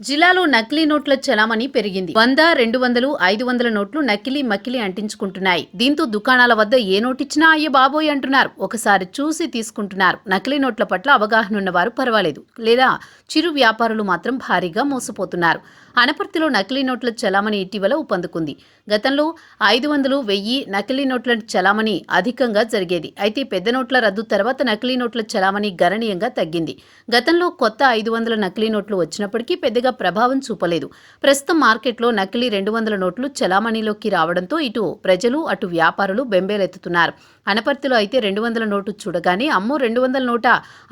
జిల్లాలో నకిలీ నోట్ల చలామణి పెరిగింది. వంద రెండు వందలు ఐదు వందల నోట్లు నకిలీ మకిలీ అంటించుకుంటున్నాయి. దీంతో దుకాణాల వద్ద ఏ నోటిచ్చినా అయ్యే బాబోయ్ అంటున్నారు. ఒకసారి చూసి తీసుకుంటున్నారు. నకిలీ నోట్ల పట్ల అవగాహన ఉన్నవారు పర్వాలేదు. లేదా చిరు వ్యాపారులు మాత్రం భారీగా మోసపోతున్నారు. అనపర్తిలో నకిలీ నోట్ల చలామణి ఇటీవల ఊపందుకుంది. గతంలో ఐదు వందలు వెయ్యి నకిలీ నోట్ల చలామణి అధికంగా జరిగేది. అయితే పెద్ద నోట్ల రద్దు తర్వాత నకిలీ నోట్ల చలామణి గణనీయంగా తగ్గింది. గతంలో కొత్త ఐదు వందల నకిలీ నోట్లు వచ్చినప్పటికీ పెద్దగా పెద్దగా ప్రభావం చూపలేదు. ప్రస్తుతం మార్కెట్లో నకిలీ రెండు వందల నోట్లు చలామణిలోకి రావడంతో ఇటు ప్రజలు అటు వ్యాపారులు బెంబేలెత్తుతున్నారు. అనపర్తిలో అయితే రెండు వందల నోటు చూడగానే అమ్మో రెండు వందల నోట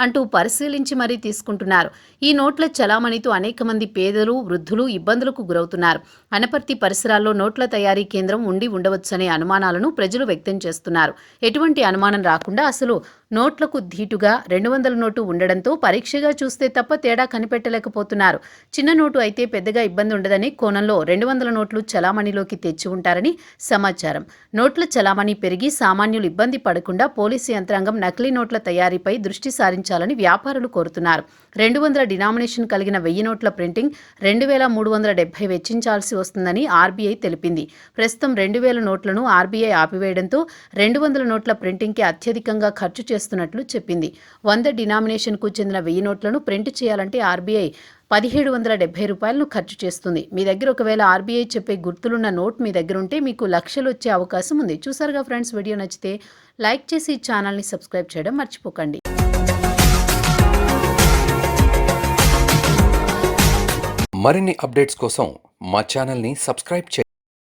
అంటూ పరిశీలించి మరీ తీసుకుంటున్నారు. ఈ నోట్ల చలామణితో అనేక మంది పేదలు వృద్ధులు ఇబ్బందులకు గురవుతున్నారు. అనపర్తి పరిసరాల్లో నోట్ల తయారీ కేంద్రం ఉండి ఉండవచ్చనే అనుమానాలను ప్రజలు వ్యక్తం చేస్తున్నారు. ఎటువంటి అనుమానం రాకుండా అసలు నోట్లకు ధీటుగా రెండు వందల నోటు ఉండడంతో పరీక్షగా చూస్తే తప్ప తేడా కనిపెట్టలేకపోతున్నారు. చిన్న నోటు అయితే పెద్దగా ఇబ్బంది ఉండదని కోణంలో రెండు వందల నోట్లు చలామణిలోకి తెచ్చి ఉంటారని సమాచారం. నోట్ల చలామణి పెరిగి సామాన్యులు ఇబ్బంది పడకుండా పోలీసు యంత్రాంగం నకిలీ నోట్ల తయారీపై దృష్టి సారించాలని వ్యాపారులు కోరుతున్నారు. రెండు వందల డినామినేషన్ కలిగిన వెయ్యి నోట్ల ప్రింటింగ్ రెండు వేల మూడు వందల డెబ్బై వెచ్చించాల్సి వస్తుందని ఆర్బీఐ తెలిపింది. ప్రస్తుతం రెండు వేల నోట్లను ఆర్బీఐ ఆపివేయడంతో రెండు వందల నోట్ల ప్రింటింగ్కి అత్యధికంగా ఖర్చు చేస్తున్నట్లు చెప్పింది. వంద డినామినేషన్కు చెందిన వెయ్యి నోట్లను ప్రింట్ చేయాలంటే ఆర్బీఐ పదిహేడు వందల డెబ్బై రూపాయలను ఖర్చు చేస్తుంది. మీ దగ్గర ఒకవేళ ఆర్బీఐ చెప్పే గుర్తులున్న నోట్ మీ దగ్గర ఉంటే మీకు లక్షలు వచ్చే అవకాశం ఉంది. చూసారుగా ఫ్రెండ్స్ వీడియో నచ్చితే లైక్ చేసి ఈ ఛానల్ని సబ్స్క్రైబ్ చేయడం మర్చిపోకండి. మరిన్ని అప్డేట్స్ కోసం మా ఛానల్ని సబ్స్క్రైబ్ చేయండి.